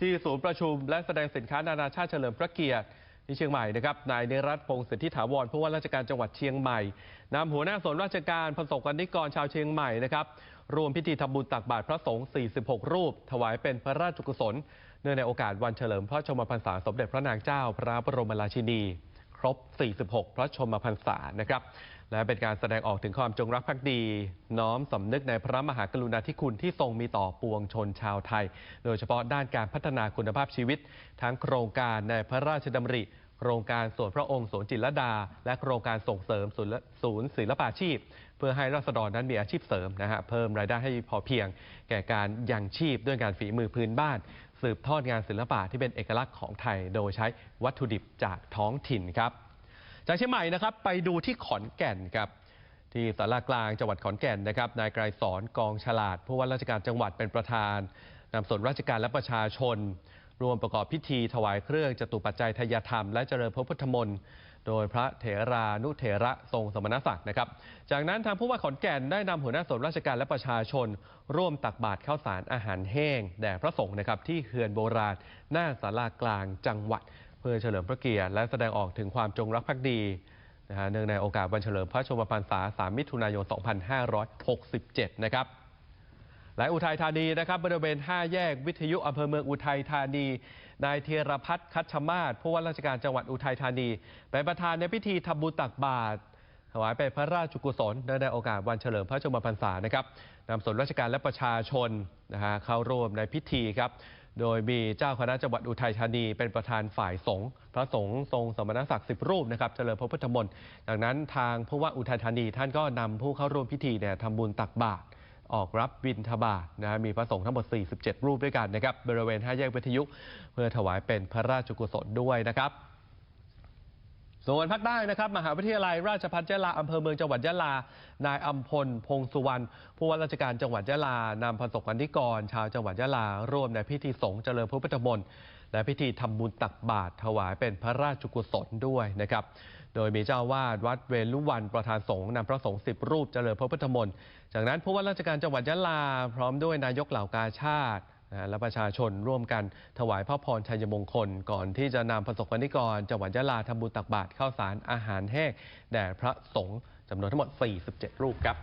ที่ศูนย์ประชุมและแสดงสินค้านานาชาติเฉลิมพระเกียรติที่เชียงใหม่นะครับนายเนรัตพงศ์สิทธิถาวรผู้ว่าราชการจังหวัดเชียงใหม่นำหัวหน้าส่วนราชการประสบกนิกรชาวเชียงใหม่นะครับรวมพิธีทำบุญตักบาตรพระสงฆ์ 46 รูป ถวายเป็นพระราชกุศล เนื่องในโอกาสวันเฉลิมพระชนมพรรษาสมเด็จพระนางเจ้า พระบรมราชินี ครบ 46 พระชนมพรรษานะครับ และเป็นการแสดงออกถึงความจงรักภักดี น้อมสำนึกในพระมหากรุณาธิคุณที่ทรงมีต่อปวงชนชาวไทย โดยเฉพาะด้านการพัฒนาคุณภาพชีวิต ทั้งโครงการในพระราชดำริ โครงการสวนพระองค์สวนจิตรลดา และโครงการส่งเสริมศูนย์ศูนย์ศิลปาชีพ เพื่อให้ราษฎรนั้นมีอาชีพเสริมนะฮะเพิ่มรายได้ให้พอเพียง แก่การยังชีพด้วยการฝีมือพื้นบ้าน สืบทอดงานศิลปะที่เป็นเอกลักษณ์ของไทย โดยใช้วัตถุดิบจากท้องถิ่นครับ จากเชียงใหม่นะครับไปดูที่ขอนแก่นครับที่สารากลางจังหวัดขอนแก่นนะครับนายไกรสอนกองฉลาดผู้ว่าราชการจังหวัดเป็นประธานนำส่วนราชการและประชาชนรวมประกอบพิธีถวายเครื่องจตุปัจจัยทายธรรมและเจริญพระพุทธมนต์โดยพระเถรานุเถระทรงสมณศักดิ์นะครับ จากนั้นทางผู้ว่าขอนแก่นได้นำหัวหน้าส่วนราชการและประชาชน ร่วมตักบาตรข้าวสารอาหารแห้งแด่พระสงฆ์นะครับที่เขื่อนโบราณหน้าศาลากลางจังหวัด เพื่อเฉลิมพระเกียรติและแสดงออกถึงความจงรักภักดีนะฮะเนื่องในโอกาสวันเฉลิมพระชนมพรรษา 3 มิถุนายน 2567 นะครับและอุทัยธานีนะครับบริเวณ 5 แยกวิทยุอำเภอเมืองอุทัยธานี นายเทียรพัฒน์คัชมาศผู้ว่าราชการจังหวัดอุทัยธานีเป็นประธานในพิธีทำบุญตักบาตรถวายเป็นพระราชกุศลเนื่องในโอกาสวันเฉลิมพระชนมพรรษานะครับนำส่วนราชการและประชาชนนะฮะเข้าร่วมในพิธีครับ โดยมีเจ้าคณะจังหวัดอุทัยธานีเป็นประธานฝ่ายสงฆ์พระสงฆ์ทรงสมณศักดิ์สิบรูปนะครับเจริญพระพุทธมนต์ดังนั้นทางผู้ว่าอุทัยธานีท่านก็นำผู้เข้าร่วมพิธีเนี่ยทำบุญตักบาตรออกรับบิณฑบาตนะฮะมีพระสงฆ์ทั้งหมด 47 รูปด้วยกันนะครับบริเวณห้าแยกวิทยุ เพื่อถวายเป็นพระราชกุศลด้วยนะครับ ส่วนภาคใต้นะครับมหาวิทยาลัยราชภัฏยะลาอำเภอเมืองจังหวัดยะลานายอัมพลพงสุวรรณผู้ว่าราชการจังหวัดยะลานำประสบกนิกร ชาวจังหวัดยะลาร่วมในพิธีสงฆ์เจริญพระพุทธมนต์และพิธีทำบุญตักบาตรถวายเป็นพระราชกุศลด้วยนะครับ โดยมีเจ้าวาดวัดเวลุวันประธานสงฆ์นำพระสงฆ์สิบรูปเจริญพระพุทธมนต์จากนั้นผู้ว่าราชการจังหวัดยะลา พร้อมด้วยนายกเหล่ากาชาติ และประชาชนร่วมกันถวายพระพรชัยมงคล ก่อนที่จะนำประสบกนิกรจังหวัดยะลาทำบุญตักบาตรข้าวสารอาหารแห้งแด่พระสงฆ์จำนวนทั้งหมด 47 รูปครับ